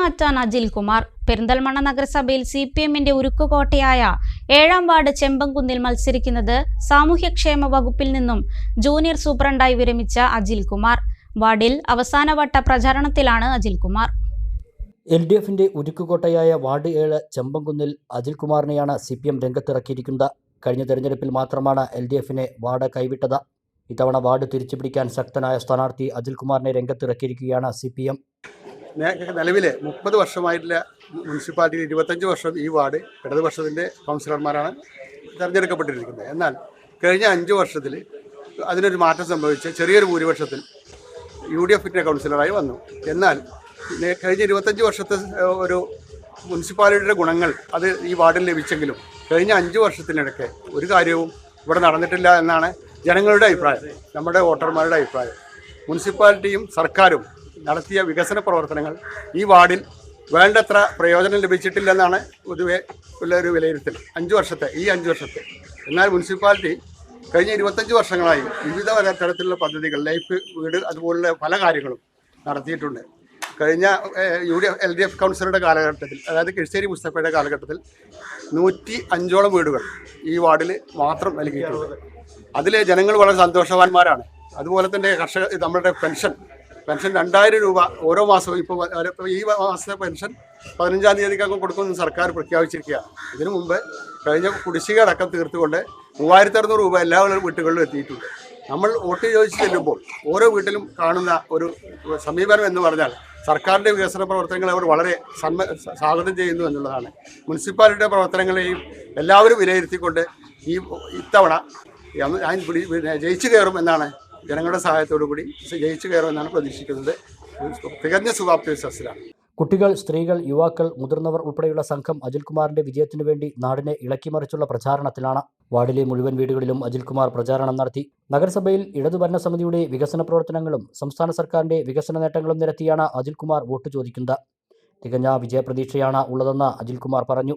മാറ്റാൻ അജിൽ കുമാർ. പെരിന്തൽമണ്ണ നഗരസഭയിൽ C P എമ്മിന്റെ ഉരുക്കുകോട്ടയായ ഏഴാം വാർഡ് ചെമ്പൻകുന്നിൽ മത്സരിക്കുന്നത് സാമൂഹ്യക്ഷേമ വകുപ്പിൽ നിന്നും ജൂനിയർ സൂപ്രണ്ടായി വിരമിച്ച അജിൽ കുമാർ. വാർഡിൽ അവസാനവട്ട പ്രചാരണത്തിലാണ് അജിൽ കുമാർ. എൽ ഡി എഫിന്റെ ഉരുക്കുകോട്ടയായ വാർഡ് ഏഴ് ചെമ്പൻകുന്നിൽ അജിൽകുമാറിനെയാണ് സി പി എം രംഗത്തിറക്കിയിരിക്കുന്നത്. കഴിഞ്ഞ തെരഞ്ഞെടുപ്പിൽ മാത്രമാണ് എൽ ഡി എഫിനെ വാർഡ് കൈവിട്ടത്. ഇത്തവണ വാർഡ് തിരിച്ചുപിടിക്കാൻ ശക്തനായ സ്ഥാനാർത്ഥി അജിൽകുമാറിനെ രംഗത്തിറക്കിയിരിക്കുകയാണ് സി പി എം നിലവിൽ മുപ്പത് വർഷമായിട്ടുള്ള മുനിസിപ്പാലിറ്റിയിൽ ഇരുപത്തഞ്ച് വർഷം ഈ വാർഡ് ഇടതുപക്ഷത്തിന്റെ കൗൺസിലർമാരാണ് തിരഞ്ഞെടുക്കപ്പെട്ടിരിക്കുന്നത്. എന്നാൽ കഴിഞ്ഞ അഞ്ച് വർഷത്തിൽ അതിനൊരു മാറ്റം സംഭവിച്ച് ചെറിയൊരു ഭൂരിപക്ഷത്തിൽ യു ഡി എഫിന്റെ കൗൺസിലറായി വന്നു. എന്നാൽ കഴിഞ്ഞ ഇരുപത്തഞ്ച് വർഷത്തെ ഒരു മുനിസിപ്പാലിറ്റിയുടെ ഗുണങ്ങൾ അത് ഈ വാർഡിൽ ലഭിച്ചെങ്കിലും കഴിഞ്ഞ അഞ്ച് വർഷത്തിനിടയ്ക്ക് ഒരു കാര്യവും ഇവിടെ നടന്നിട്ടില്ല എന്നാണ് ജനങ്ങളുടെ അഭിപ്രായം നമ്മുടെ വോട്ടർമാരുടെ അഭിപ്രായം. മുനിസിപ്പാലിറ്റിയും സർക്കാരും നടത്തിയ വികസന പ്രവർത്തനങ്ങൾ ഈ വാർഡിൽ വേണ്ടത്ര പ്രയോജനം ലഭിച്ചിട്ടില്ലെന്നാണ് പൊതുവെ ഉള്ള ഒരു വിലയിരുത്തൽ. അഞ്ച് വർഷത്തെ ഈ അഞ്ച് വർഷത്തെ. എന്നാൽ മുനിസിപ്പാലിറ്റി കഴിഞ്ഞ ഇരുപത്തഞ്ച് വർഷങ്ങളായി വിവിധ തരത്തിലുള്ള പദ്ധതികൾ ലൈഫ് വീട് അതുപോലുള്ള പല കാര്യങ്ങളും നടത്തിയിട്ടുണ്ട്. കഴിഞ്ഞ U D F L D F കൗൺസിലറുടെ കാലഘട്ടത്തിൽ അതായത് കിഴ്ശ്ശേരി മുസ്തഫയുടെ കാലഘട്ടത്തിൽ നൂറ്റി അഞ്ചോളം വീടുകൾ ഈ വാർഡിൽ മാത്രം നൽകിയിട്ടുണ്ട്. അതിലെ ജനങ്ങൾ വളരെ സന്തോഷവാന്മാരാണ്. അതുപോലെ തന്നെ കർഷക നമ്മുടെ പെൻഷൻ പെൻഷൻ രണ്ടായിരം രൂപ ഓരോ മാസവും ഇപ്പോൾ ഈ മാസത്തെ പെൻഷൻ പതിനഞ്ചാം തീയതിക്കകം കൊടുക്കുമെന്ന് സർക്കാർ പ്രഖ്യാപിച്ചിരിക്കുകയാണ്. ഇതിനു മുമ്പ് കഴിഞ്ഞ കുടിശ്ശിക അടക്കം തീർത്തുകൊണ്ട് മൂവായിരത്തി അറുന്നൂറ് രൂപ എല്ലാ വീട്ടുകളിലും എത്തിയിട്ടുണ്ട്. നമ്മൾ വോട്ട് ചോദിച്ച് ചെല്ലുമ്പോൾ ഓരോ വീട്ടിലും കാണുന്ന ഒരു സമീപനം എന്ന് പറഞ്ഞാൽ സർക്കാരിന്റെ വികസന പ്രവർത്തനങ്ങളെ അവർ വളരെ സന്മ സ്വാഗതം ചെയ്യുന്നു എന്നുള്ളതാണ്. മുനിസിപ്പാലിറ്റിയുടെ പ്രവർത്തനങ്ങളെയും എല്ലാവരും വിലയിരുത്തിക്കൊണ്ട് ഈ ഇത്തവണ ഞാൻ ജയിച്ചു കയറും എന്നാണ് ജനങ്ങളുടെ സഹായത്തോടു കൂടി ജയിച്ചു കയറുമെന്നാണ് പ്രതീക്ഷിക്കുന്നത്. തികഞ്ഞ ശുഭാപ്തി വിശ്വാസത്തിലാണ് കുട്ടികൾ സ്ത്രീകൾ യുവാക്കൾ മുതിർന്നവർ ഉൾപ്പെടെയുള്ള സംഘം അജിൽകുമാറിന്റെ വിജയത്തിനു വേണ്ടി നാടിനെ ഇളക്കിമറിച്ചുള്ള പ്രചാരണത്തിലാണ്. വാർഡിലെ മുഴുവൻ വീടുകളിലും അജിൽകുമാർ പ്രചാരണം നടത്തി. നഗരസഭയിൽ ഇടതുഭരണ ഭരണസമിതിയുടെ വികസന പ്രവർത്തനങ്ങളും സംസ്ഥാന സർക്കാരിന്റെ വികസന നേട്ടങ്ങളും നിരത്തിയാണ് അജിൽകുമാർ വോട്ട് ചോദിക്കുന്നത്. തികഞ്ഞ വിജയപ്രതീക്ഷയാണ് ഉള്ളതെന്ന് അജിൽകുമാർ പറഞ്ഞു.